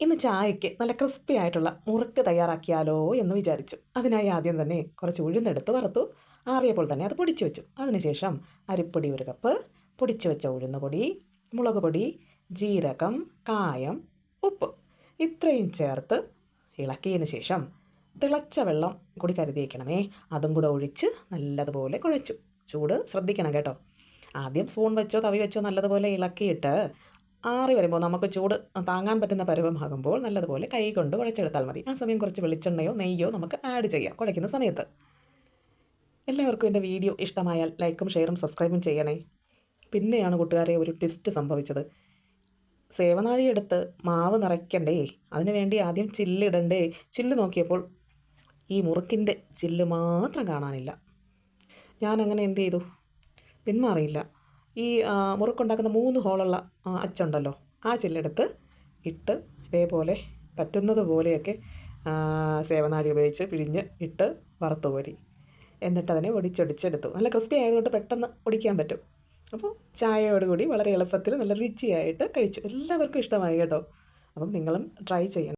ഇന്ന് ചായയ്ക്ക് നല്ല ക്രിസ്പി ആയിട്ടുള്ള മുറുക്ക് തയ്യാറാക്കിയാലോ എന്ന് വിചാരിച്ചു. അതിനായി ആദ്യം തന്നെ കുറച്ച് ഉഴുന്നെടുത്ത് വറുത്തു. ആറിയപ്പോൾ തന്നെ അത് പൊടിച്ചു വെച്ചു. അതിനുശേഷം അരിപ്പൊടി ഒരു കപ്പ് പൊടിച്ചു വെച്ച ഉഴുന്ന് പൊടി മുളക് പൊടി ജീരകം കായം ഉപ്പ് ഇത്രയും ചേർത്ത് ഇളക്കിയതിന് ശേഷം തിളച്ച വെള്ളം കൂടി കരുതി വയ്ക്കണമേ അതും കൂടെ ഒഴിച്ച് നല്ലതുപോലെ കുഴച്ചു. ചൂട് ശ്രദ്ധിക്കണം കേട്ടോ. ആദ്യം സ്പൂൺ വെച്ചോ തവി വെച്ചോ നല്ലതുപോലെ ഇളക്കിയിട്ട് ആറി വരുമ്പോൾ നമുക്ക് ചൂട് താങ്ങാൻ പറ്റുന്ന പരുവമാകുമ്പോൾ നല്ലതുപോലെ കൈ കൊണ്ട് കുഴച്ചെടുത്താൽ മതി. ആ സമയം കുറച്ച് വെളിച്ചെണ്ണയോ നെയ്യോ നമുക്ക് ആഡ് ചെയ്യാം കുഴയ്ക്കുന്ന സമയത്ത്. എല്ലാവർക്കും എന്റെ വീഡിയോ ഇഷ്ടമായാൽ ലൈക്കും ഷെയറും സബ്സ്ക്രൈബും ചെയ്യണേ. പിന്നെയാണ് കൂട്ടുകാരെ ഒരു ട്വിസ്റ്റ് സംഭവിച്ചത്. സേവനാഴി എടുത്ത് മാവ് നിറയ്ക്കണ്ടേ? അതിനു വേണ്ടി ആദ്യം ചില്ലിടണ്ടേ? ചില്ല് നോക്കിയപ്പോൾ ഈ മുറുക്കിന്റെ ചില്ല് മാത്രം കാണാനില്ല. ഞാനങ്ങനെ എന്ത് ചെയ്തു? പിന്മാറിയില്ല. ഈ മുറുക്കുണ്ടാക്കുന്ന മൂന്ന് ഹോളുള്ള അച്ചുണ്ടല്ലോ ആ ചില്ലെടുത്ത് ഇട്ട് ഇതേപോലെ പറ്റുന്നത് പോലെയൊക്കെ സേവനാടി ഉപയോഗിച്ച് പിഴിഞ്ഞ് ഇട്ട് വറുത്ത് കോരി എന്നിട്ട് അതിനെ ഒടിച്ചൊടിച്ചെടുത്തു. നല്ല ക്രിസ്പി ആയതുകൊണ്ട് പെട്ടെന്ന് ഒടിക്കാൻ പറ്റും. അപ്പോൾ ചായയോടുകൂടി വളരെ എളുപ്പത്തിൽ നല്ല രുചിയായിട്ട് കഴിച്ചു. എല്ലാവർക്കും ഇഷ്ടമായി കേട്ടോ. അപ്പം നിങ്ങളും ട്രൈ ചെയ്യണം.